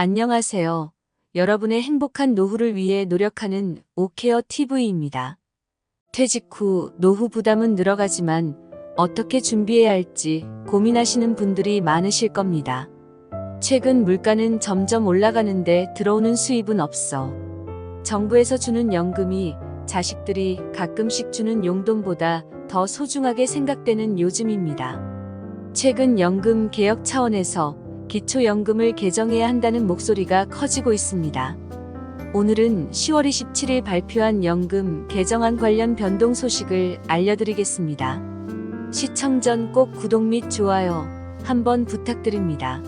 안녕하세요. 여러분의 행복한 노후를 위해 노력하는 오케어 TV입니다. 퇴직 후 노후 부담은 늘어가지만 어떻게 준비해야 할지 고민하시는 분들이 많으실 겁니다. 최근 물가는 점점 올라가는데 들어오는 수입은 없어. 정부에서 주는 연금이 자식들이 가끔씩 주는 용돈보다 더 소중하게 생각되는 요즘입니다. 최근 연금 개혁 차원에서 기초연금을 개정해야 한다는 목소리가 커지고 있습니다. 오늘은 10월 27일 발표한 연금 개정안 관련 변동 소식을 알려드리겠습니다. 시청 전 꼭 구독 및 좋아요 한번 부탁드립니다.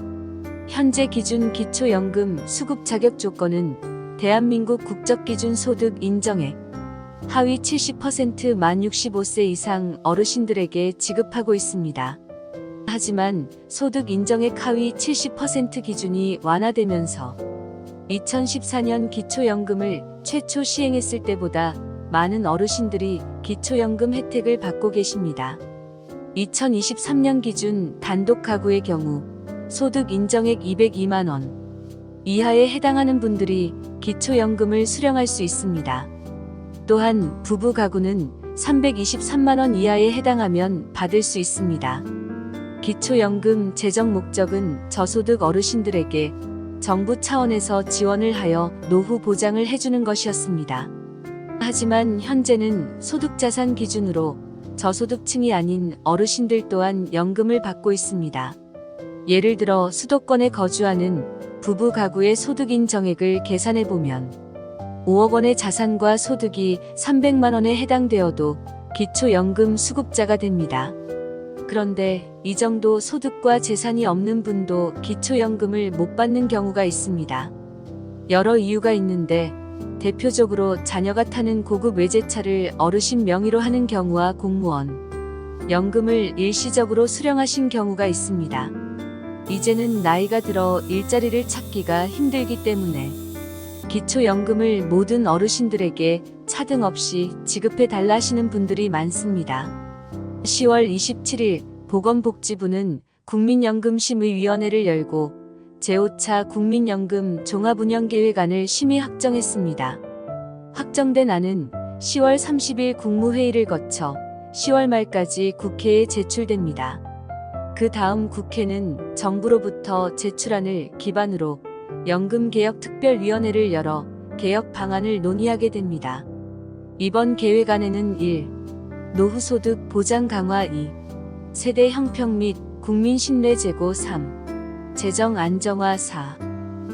현재 기준 기초연금 수급 자격 조건은 대한민국 국적 기준 소득 인정액 하위 70%만 65세 이상 어르신들에게 지급하고 있습니다. 하지만 소득 인정액 하위 70% 기준이 완화되면서 2014년 기초연금을 최초 시행했을 때보다 많은 어르신들이 기초연금 혜택을 받고 계십니다. 2023년 기준 단독 가구의 경우 소득 인정액 202만원 이하에 해당하는 분들이 기초연금을 수령할 수 있습니다. 또한 부부 가구는 323만원 이하에 해당하면 받을 수 있습니다. 기초연금 제정 목적은 저소득 어르신들에게 정부 차원에서 지원을 하여 노후 보장을 해주는 것이었습니다. 하지만 현재는 소득자산 기준으로 저소득층이 아닌 어르신들 또한 연금을 받고 있습니다. 예를 들어 수도권에 거주하는 부부 가구의 소득 인 정액을 계산해 보면 5억 원의 자산과 소득이 300만 원에 해당되어도 기초연금 수급자가 됩니다. 그런데 이 정도 소득과 재산이 없는 분도 기초연금을 못 받는 경우가 있습니다. 여러 이유가 있는데 대표적으로 자녀가 타는 고급 외제차를 어르신 명의로 하는 경우와 공무원, 연금을 일시적으로 수령하신 경우가 있습니다. 이제는 나이가 들어 일자리를 찾기가 힘들기 때문에 기초연금을 모든 어르신들에게 차등 없이 지급해 달라 하시는 분들이 많습니다. 10월 27일 보건복지부는 국민연금심의위원회를 열고 제5차 국민연금 종합운영계획안을 심의 확정했습니다. 확정된 안은 10월 30일 국무회의를 거쳐 10월 말까지 국회에 제출됩니다. 그 다음 국회는 정부로부터 제출안을 기반으로 연금개혁특별위원회를 열어 개혁 방안을 논의하게 됩니다. 이번 계획안에는 1. 노후소득 보장 강화 2. 세대 형평 및 국민 신뢰 제고 3. 재정 안정화 4.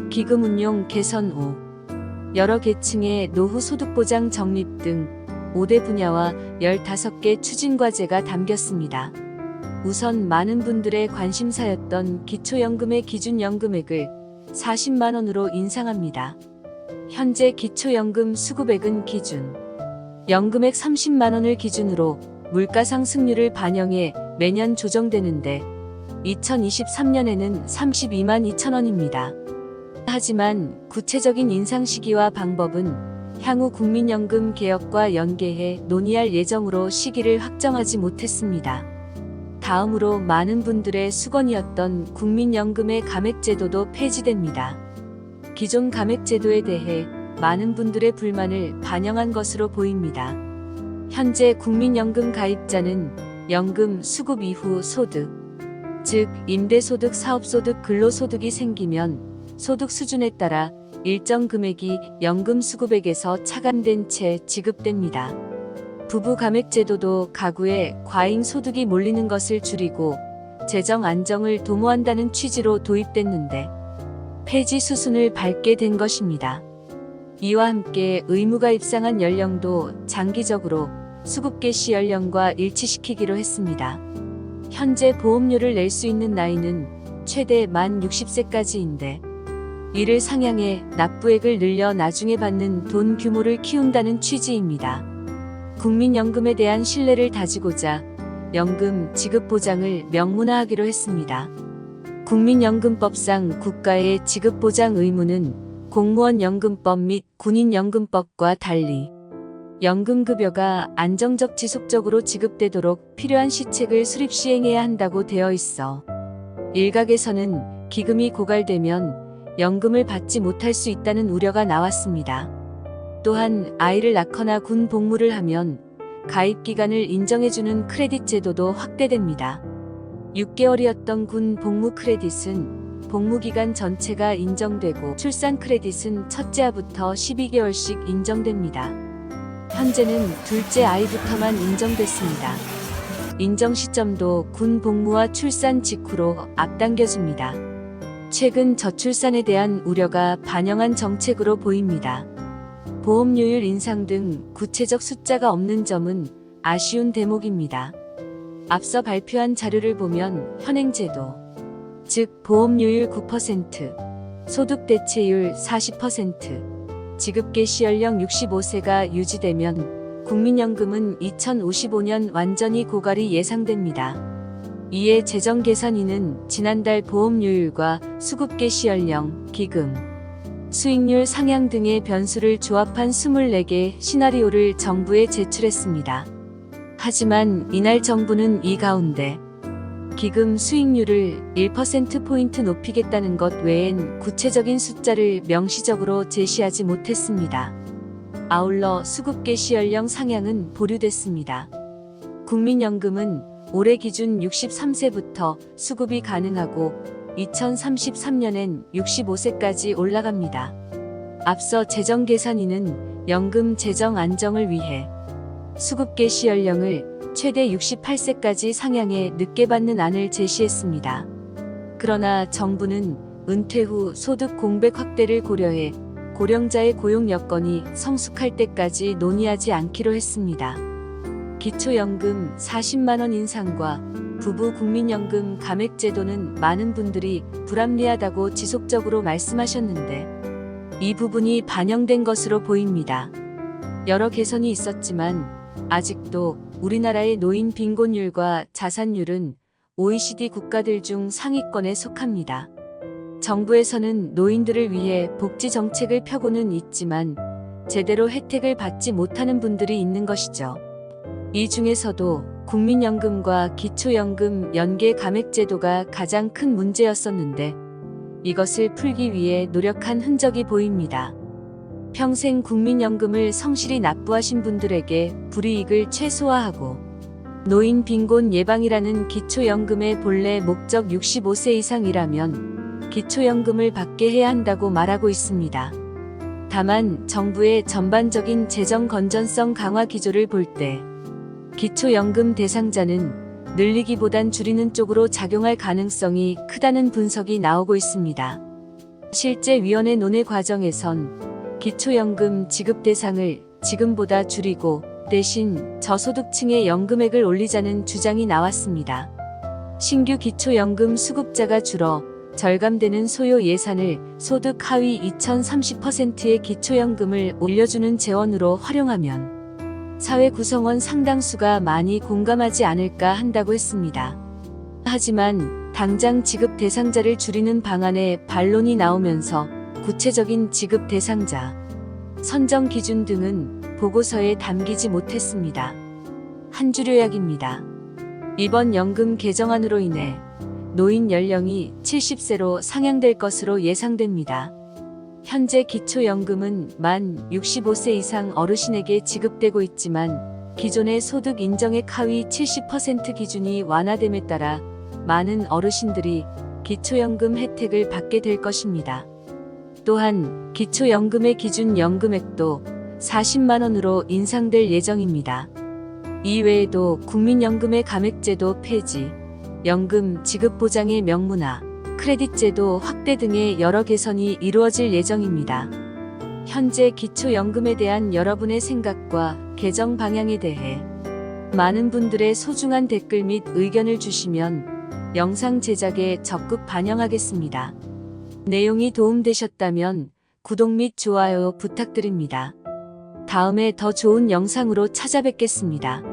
기금 운용 개선 5. 여러 계층의 노후 소득 보장 적립 등 5대 분야와 15개 추진 과제가 담겼습니다. 우선 많은 분들의 관심사였던 기초연금의 기준 연금액을 40만 원으로 인상합니다. 현재 기초연금 수급액은 기준 연금액 30만 원을 기준으로 물가 상승률을 반영해 매년 조정되는데 2023년에는 32만 2천 원입니다. 하지만 구체적인 인상 시기와 방법은 향후 국민연금 개혁과 연계해 논의할 예정으로 시기를 확정하지 못했습니다. 다음으로 많은 분들의 수건이었던 국민연금의 감액제도도 폐지됩니다. 기존 감액제도에 대해 많은 분들의 불만을 반영한 것으로 보입니다. 현재 국민연금 가입자는 연금 수급 이후 소득, 즉 임대소득, 사업소득, 근로소득이 생기면 소득 수준에 따라 일정 금액이 연금 수급액에서 차감된 채 지급됩니다. 부부 감액 제도도 가구에 과잉 소득이 몰리는 것을 줄이고 재정 안정을 도모한다는 취지로 도입됐는데 폐지 수순을 밟게 된 것입니다. 이와 함께 의무가 입상한 연령도 장기적으로 수급 개시 연령과 일치시키기로 했습니다. 현재 보험료를 낼 수 있는 나이는 최대 만 60세까지인데 이를 상향해 납부액을 늘려 나중에 받는 돈 규모를 키운다는 취지입니다. 국민연금에 대한 신뢰를 다지고자 연금 지급 보장을 명문화하기로 했습니다. 국민연금법상 국가의 지급 보장 의무는 공무원연금법 및 군인연금법과 달리 연금급여가 안정적 지속적으로 지급되도록 필요한 시책을 수립 시행해야 한다고 되어 있어 일각에서는 기금이 고갈되면 연금을 받지 못할 수 있다는 우려가 나왔습니다. 또한 아이를 낳거나 군 복무를 하면 가입 기간을 인정해주는 크레딧 제도도 확대됩니다. 6개월이었던 군 복무 크레딧은 복무 기간 전체가 인정되고 출산 크레딧은 첫째 아부터 12개월씩 인정됩니다. 현재는 둘째 아이부터만 인정됐습니다. 인정 시점도 군 복무와 출산 직후로 앞당겨집니다. 최근 저출산에 대한 우려가 반영한 정책으로 보입니다. 보험료율 인상 등 구체적 숫자가 없는 점은 아쉬운 대목입니다. 앞서 발표한 자료를 보면 현행제도, 즉 보험료율 9%, 소득 대체율 40%, 지급 개시 연령 65세가 유지되면 국민연금은 2055년 완전히 고갈이 예상됩니다. 이에 재정계산위는 지난달 보험료율과 수급 개시 연령, 기금, 수익률 상향 등의 변수를 조합한 24개 시나리오를 정부에 제출했습니다. 하지만 이날 정부는 이 가운데 기금 수익률을 1%포인트 높이겠다는 것 외엔 구체적인 숫자를 명시적으로 제시하지 못했습니다. 아울러 수급 개시 연령 상향은 보류됐습니다. 국민연금은 올해 기준 63세부터 수급이 가능하고 2033년엔 65세까지 올라갑니다. 앞서 재정계산위는 연금 재정 안정을 위해 수급 개시 연령을 최대 68세까지 상향해 늦게 받는 안을 제시했습니다. 그러나 정부는 은퇴 후 소득 공백 확대를 고려해 고령자의 고용 여건이 성숙할 때까지 논의하지 않기로 했습니다. 기초연금 40만원 인상과 부부 국민연금 감액 제도는 많은 분들이 불합리하다고 지속적으로 말씀하셨는데 이 부분이 반영된 것으로 보입니다. 여러 개선이 있었지만 아직도 우리나라의 노인 빈곤율과 자산율은 OECD 국가들 중 상위권에 속합니다. 정부에서는 노인들을 위해 복지 정책을 펴고는 있지만 제대로 혜택을 받지 못하는 분들이 있는 것이죠. 이 중에서도 국민연금과 기초연금 연계 감액 제도가 가장 큰 문제였었는데 이것을 풀기 위해 노력한 흔적이 보입니다. 평생 국민연금을 성실히 납부하신 분들에게 불이익을 최소화하고 노인 빈곤 예방이라는 기초연금의 본래 목적 65세 이상이라면 기초연금을 받게 해야 한다고 말하고 있습니다. 다만 정부의 전반적인 재정 건전성 강화 기조를 볼 때 기초연금 대상자는 늘리기보단 줄이는 쪽으로 작용할 가능성이 크다는 분석이 나오고 있습니다. 실제 위원회 논의 과정에선 기초연금 지급 대상을 지금보다 줄이고 대신 저소득층의 연금액을 올리자는 주장이 나왔습니다. 신규 기초연금 수급자가 줄어 절감되는 소요 예산을 소득 하위 2030%의 기초연금을 올려주는 재원으로 활용하면 사회 구성원 상당수가 많이 공감하지 않을까 한다고 했습니다. 하지만 당장 지급 대상자를 줄이는 방안에 반론이 나오면서 구체적인 지급 대상자, 선정 기준 등은 보고서에 담기지 못했습니다. 한줄 요약입니다. 이번 연금 개정안으로 인해 노인 연령이 70세로 상향될 것으로 예상됩니다. 현재 기초연금은 만 65세 이상 어르신에게 지급되고 있지만 기존의 소득 인정액 하위 70% 기준이 완화됨에 따라 많은 어르신들이 기초연금 혜택을 받게 될 것입니다. 또한 기초연금의 기준 연금액도 40만원으로 인상될 예정입니다. 이외에도 국민연금의 감액제도 폐지, 연금 지급 보장의 명문화, 크레딧 제도 확대 등의 여러 개선이 이루어질 예정입니다. 현재 기초연금에 대한 여러분의 생각과 개정 방향에 대해 많은 분들의 소중한 댓글 및 의견을 주시면 영상 제작에 적극 반영하겠습니다. 내용이 도움되셨다면 구독 및 좋아요 부탁드립니다. 다음에 더 좋은 영상으로 찾아뵙겠습니다.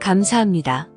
감사합니다.